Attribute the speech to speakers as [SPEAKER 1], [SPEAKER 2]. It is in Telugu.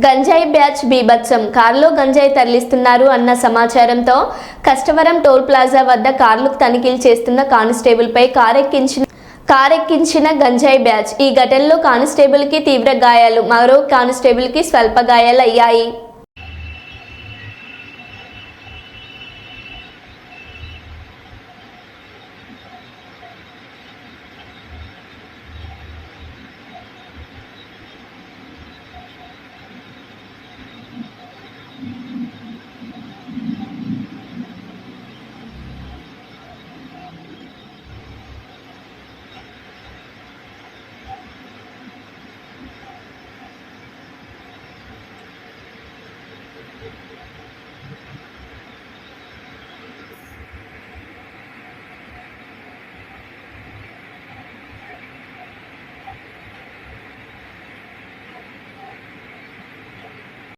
[SPEAKER 1] గంజాయి బ్యాచ్ బీభత్సం. కారులో గంజాయి తరలిస్తున్నారు అన్న సమాచారంతో కష్టవరం టోల్ ప్లాజా వద్ద కార్లు తనిఖీలు చేస్తున్న కానిస్టేబుల్పై కారెక్కించిన కారెక్కించిన గంజాయి బ్యాచ్. ఈ ఘటనలో కానిస్టేబుల్కి తీవ్ర గాయాలు మరో కానిస్టేబుల్కి స్వల్ప గాయాలు అయ్యాయి